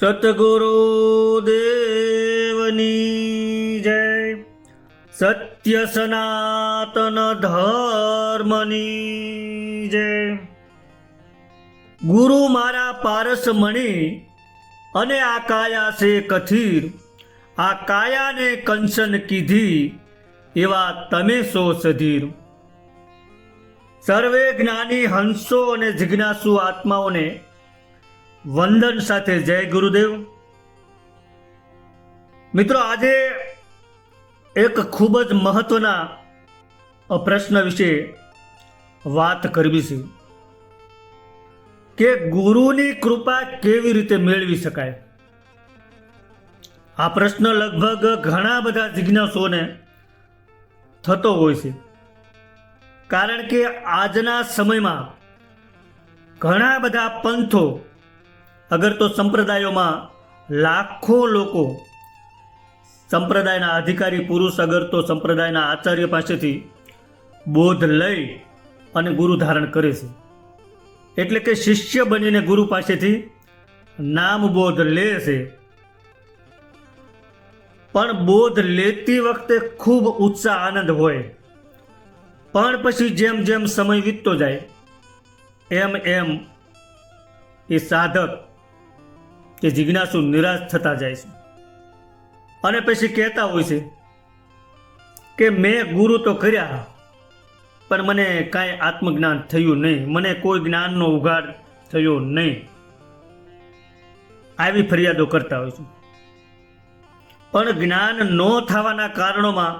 સતગુરુ દેવની જય. સત્ય સનાતન ધર્મની જય. ગુરુ મારા પારસ મણી અને આ કાયા છે કથિર, આ કાયાને કંચન કીધી, એવા તમે સો સધીર? સર્વે જ્ઞાની હંસો અને જિજ્ઞાસુ આત્માઓને વંદન સાથે જય ગુરુદેવ. મિત્રો, આજે એક ખૂબ જ મહત્વના પ્રશ્ન વિશે વાત કરવી છે કે ગુરુની કૃપા કેવી રીતે મેળવી શકાય? આ પ્રશ્ન લગભગ ઘણા બધા જિજ્ઞાસુઓને થતો હોય છે. કારણ કે આજના સમયમાં ઘણા બધા પંથો અગર તો સંપ્રદાયોમાં લાખો લોકો સંપ્રદાયના અધિકારી પુરુષ અગર તો સંપ્રદાયના આચાર્ય પાસેથી બોધ લઈ અને ગુરુ ધારણ કરે છે. એટલે કે શિષ્ય બનીને ગુરુ પાસેથી નામ બોધ લે છે. પણ બોધ લેતી વખતે ખૂબ ઉત્સાહ આનંદ હોય. પણ પછી જેમ જેમ સમય વીતતો જાય, એમ એમ એ સાધક કે જિજ્ઞાસુ નિરાશ થતા જાય છે. અને પછી કહેતા હોય છે કે મેં ગુરુ તો કર્યા, પણ મને કાંઈ આત્મજ્ઞાન થયું નહીં. મને કોઈ જ્ઞાનનો ઉઘાડ થયો નહીં. આવી ફરિયાદો કરતા હોય છે. પણ જ્ઞાન ન થવાના કારણોમાં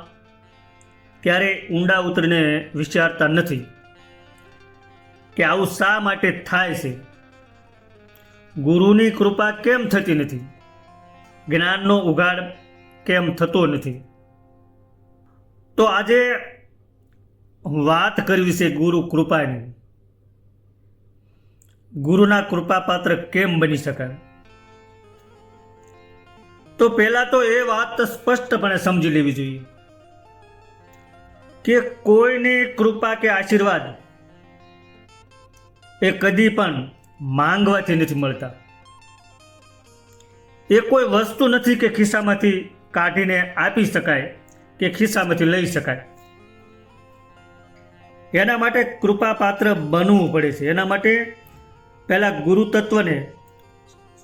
ક્યારે ઊંડા ઉતરીને વિચારતા નથી કે આવું શા માટે થાય છે? ગુરુની કૃપા કેમ થતી નથી? જ્ઞાનનો ઉઘાડ કેમ થતો નથી? તો આજે વાત કરવી છે ગુરુ કૃપાની. ગુરુના કૃપાપાત્ર કેમ બની શકાય? તો પહેલાં તો એ વાત સ્પષ્ટપણે સમજી લેવી જોઈએ કે કોઈની કૃપા કે આશીર્વાદ એ કદી પણ માંગવાથી નથી મળતા. એ કોઈ વસ્તુ નથી કે ખિસ્સામાંથી કાઢીને આપી શકાય કે ખિસ્સામાંથી લઈ શકાય. એના માટે કૃપાપાત્ર બનવું પડે છે. એના માટે પહેલાં ગુરુ તત્વને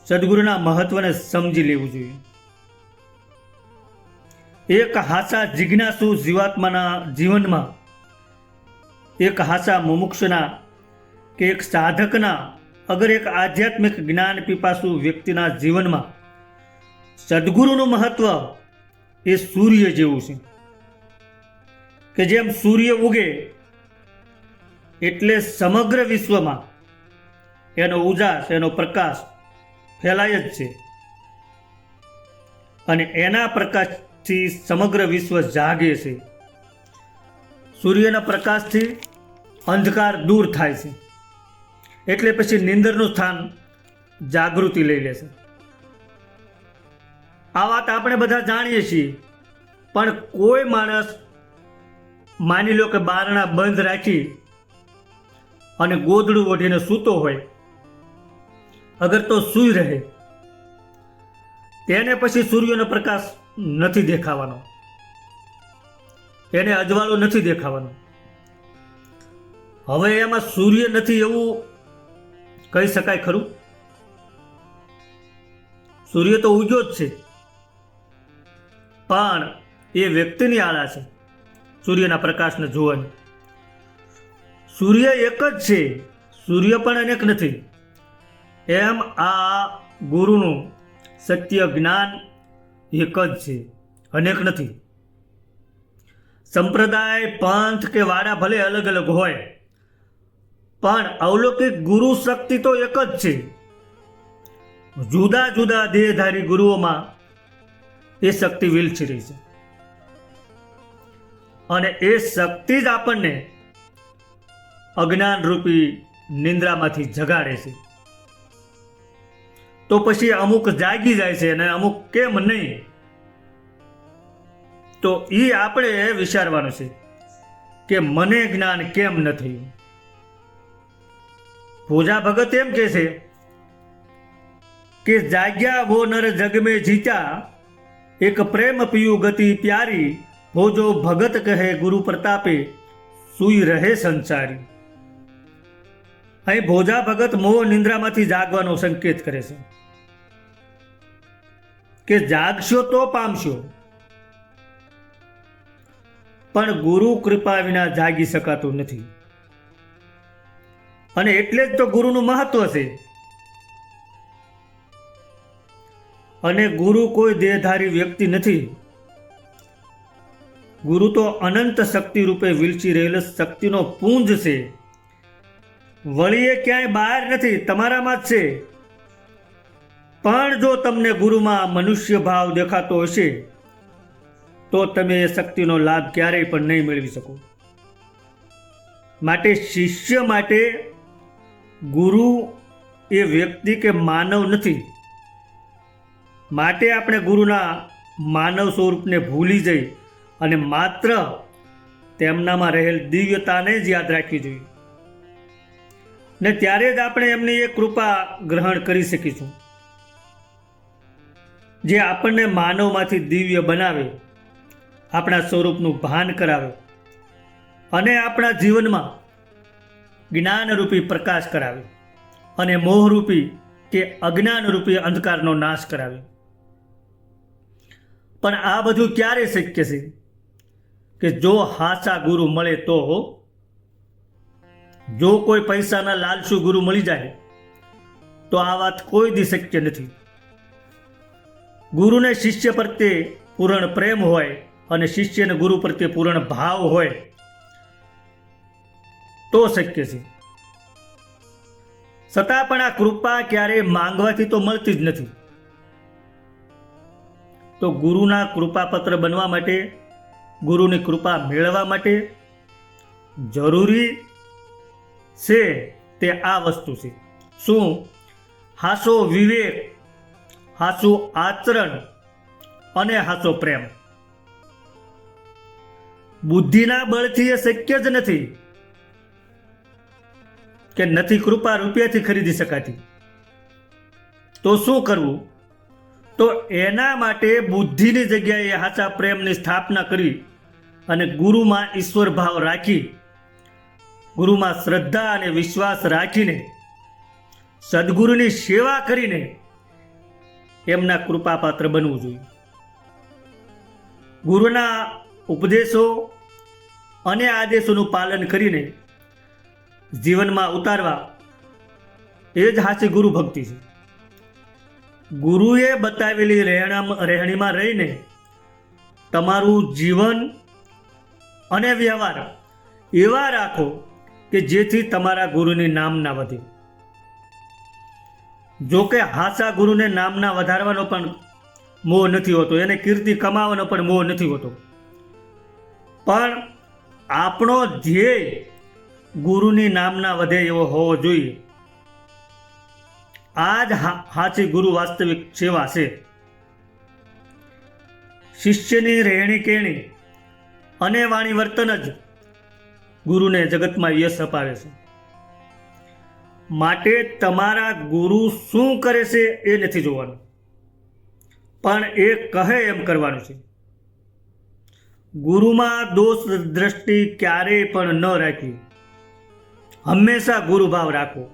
સદગુરુના મહત્વને સમજી લેવું જોઈએ. એક હાસા જિજ્ઞાસુ જીવાત્માના જીવનમાં, એક હાસા મુમુક્ષના કે એક સાધકના અગર એક આધ્યાત્મિક જ્ઞાન પીપાસુ વ્યક્તિના જીવનમાં સદગુરુનું મહત્વ એ સૂર્ય જેવું છે. કે જેમ સૂર્ય ઉગે એટલે સમગ્ર વિશ્વમાં એનો ઉજાસ, એનો પ્રકાશ ફેલાય જ છે. અને એના પ્રકાશથી સમગ્ર વિશ્વ જાગે છે. સૂર્યના પ્રકાશથી અંધકાર દૂર થાય છે. એટલે પછી નિંદરનું સ્થાન જાગૃતિ લઈ લે છે. આ વાત આપણે બધા જાણીએ છીએ, પણ કોઈ માણસ માની લો કે બારણા બંધ રાખી અને ગોદડું ઓઢીને સૂતો હોય, અગર તો સૂઈ રહે, તેને પછી સૂર્યનો પ્રકાશ નથી દેખાવાનો. એને અજવાળો નથી દેખાવાનો. હવે એમાં સૂર્ય નથી એવું કહી શકાય ખરું? સૂર્ય તો ઉગ્યો જ છે. પણ એ વ્યક્તિની આળા છે, સૂર્યના પ્રકાશને જોવાની. સૂર્ય એક જ છે, સૂર્ય પણ અનેક નથી. એમ આ ગુરુનું સત્ય જ્ઞાન એક જ છે, અનેક નથી. સંપ્રદાય, પંથ કે વાડા ભલે અલગ અલગ હોય પણ અવલૌકિક ગુરુ શક્તિ તો એક જ છે. જુદા જુદા દેહધારી ગુરુઓમાં એ શક્તિ વિલછીરી છે. અને એ શક્તિ જ આપણને અજ્ઞાન રૂપી નિંદ્રામાંથી જગાડે છે. તો પછી અમુક જાગી જાય છે અને અમુક કેમ નહીં? તો એ આપણે વિચારવાનું છે કે મને જ્ઞાન કેમ ન થયું? પૂજા ભગત એમ કહે છે કે જાગ્યા વો નર જગ में જીત્યા, એક પ્રેમ પિયુ ગતિ પ્યારી, ભોજો ભગત કહે ગુરુ પ્રતાપે, સુઈ રહે સંસારી. અહીં ભોજા ભગત મોહ નિંદ્રામાંથી જાગવાનો સંકેત કરે છે. કે જાગશો તો પામશો. પણ ગુરુ કૃપા વિના જાગી શકાતું નથી. અને એટલે જ તો ગુરુનું મહત્વ છે. અને ગુરુ કોઈ દેહધારી વ્યક્તિ નથી. ગુરુ તો અનંત શક્તિ રૂપે વિલચી રહેલો શક્તિનો પુંજ છે. વળી એ ક્યાંય બહાર નથી, તમારામાં જ છે. પણ જો તમને ગુરુમાં મનુષ્ય ભાવ દેખાતો હશે, તો તમે એ શક્તિનો લાભ ક્યારેય પણ નહીં મેળવી શકો. માટે શિષ્ય માટે ગુરુ એ વ્યક્તિ કે માનવ નથી. માટે આપણે ગુરુના માનવ સ્વરૂપને ભૂલી જઈ અને માત્ર તેમનામાં રહેલ દિવ્યતાને જ યાદ રાખવી જોઈએ. ને ત્યારે જ આપણે એમની એ કૃપા ગ્રહણ કરી શકીશું. જે આપણને માનવમાંથી દિવ્ય બનાવે, આપણા સ્વરૂપનું ભાન કરાવે અને આપણા જીવનમાં જ્ઞાનરૂપી પ્રકાશ કરાવે અને મોહરૂપી કે અજ્ઞાનરૂપી અંધકારનો નાશ કરાવે. પણ આ બધું ક્યારે શક્ય છે? કે જો હાચા ગુરુ મળે તો? જો કોઈ પૈસાના લાલસુ ગુરુ મળી જાય, તો આ વાત કોઈ દી શક્ય નથી. ગુરુને શિષ્ય પ્રત્યે પૂર્ણ પ્રેમ હોય અને શિષ્યને ગુરુ પ્રત્યે પૂર્ણ ભાવ હોય તો શક્ય છે. છતાં પણ આ કૃપા ક્યારેય માંગવાથી તો મળતી જ નથી. તો ગુરુના કૃપાપત્ર બનવા માટે, ગુરુની કૃપા મેળવવા માટે જરૂરી છે તે આ વસ્તુ છે. શું? હાસો વિવેક, હાસું આચરણ અને હાસો પ્રેમ. બુદ્ધિના બળથી એ શક્ય જ નથી. કે નથી કૃપા રૂપિયાથી ખરીદી શકાતી. તો શું કરવું? તો એના માટે બુદ્ધિની જગ્યાએ સાચા પ્રેમની સ્થાપના કરી અને ગુરુમાં ઈશ્વર ભાવ રાખી, ગુરુમાં શ્રદ્ધા અને વિશ્વાસ રાખીને, સદગુરુની સેવા કરીને એમના કૃપાપાત્ર બનવું જોઈએ. ગુરુના ઉપદેશો અને આદેશોનું પાલન કરીને જીવનમાં ઉતારવા એ જ હાસી ગુરુ ભક્તિ છે. ગુરુએ બતાવેલી રહેણામ રહેણીમાં રહીને તમારું જીવન અને વ્યવહાર એવા રાખો કે જેથી તમારા ગુરુની નામ ના વધે. જો કે હાચા ગુરુને નામના વધારવાનો પણ મોહ નથી હોતો, એને કીર્તિ કમાવાનો પણ મોહ નથી હોતો. પણ આપણો ધ્યેય ગુરુની નામના વધે એવો હોવો જોઈએ. આ જ સાચી ગુરુ વાસ્તવિક સેવા છે. શિષ્યની રહેણી કેણી અને વાણી વર્તન જ ગુરુને જગતમાં યશ અપાવે છે. માટે તમારા ગુરુ શું કરે છે એ નથી જોવાનું. પણ એ કહે એમ કરવાનું છે. ગુરુમાં દોષ દ્રષ્ટિ ક્યારેય પણ ન રાખવી હંમેશા ગુરુભાવ રાખો.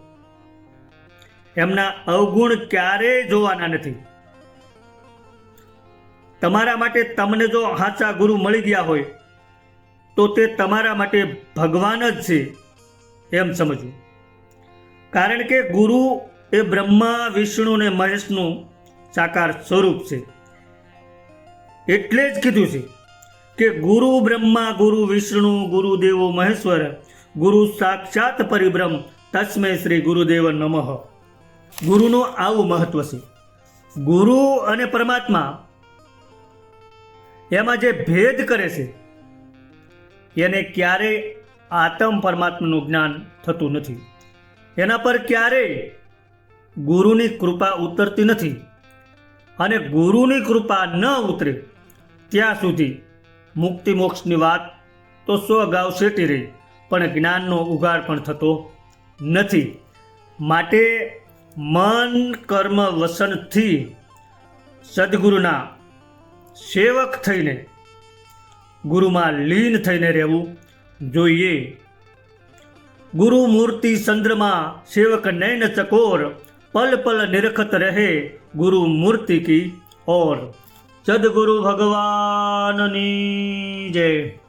એમના અવગુણ ક્યારેય જોવાના નથી. તમારા માટે તમને જો સાચા ગુરુ મળી ગયા હોય, તો તે તમારા માટે ભગવાન જ છે, એમ સમજવું. કારણ કે ગુરુ એ બ્રહ્મા, વિષ્ણુ ને મહેશનું સાકાર સ્વરૂપ છે. એટલે જ કીધું છે કે ગુરુ બ્રહ્મા, ગુરુ વિષ્ણુ, ગુરુ દેવો મહેશ્વર ગુરુ સાક્ષાત પરિબ્રહ્મ તસ્મૈ શ્રી ગુરુદેવ નમઃ. ગુરુનું આવું મહત્વ છે. ગુરુ અને પરમાત્મા એમાં જે ભેદ કરે છે, એને ક્યારેય આતમ પરમાત્માનું જ્ઞાન થતું નથી. એના પર ક્યારેય ગુરુની કૃપા ઉતરતી નથી અને ગુરુની કૃપા ન ઉતરે, ત્યાં સુધી મુક્તિ મોક્ષની વાત તો સો અગાઉ શેટી રહી. પણ જ્ઞાનનો ઉગાડ પણ થતો નથી. માટે મન કર્મ વસનથી સદગુરુના સેવક થઈને ગુરુમાં લીન થઈને રહેવું જોઈએ. ગુરુ મૂર્તિ ચંદ્રમાં સેવક નૈન ચકોર, પલ પલ નિરખત રહે ગુરુ મૂર્તિ કી ઓર. સદગુરુ ભગવાનની જય.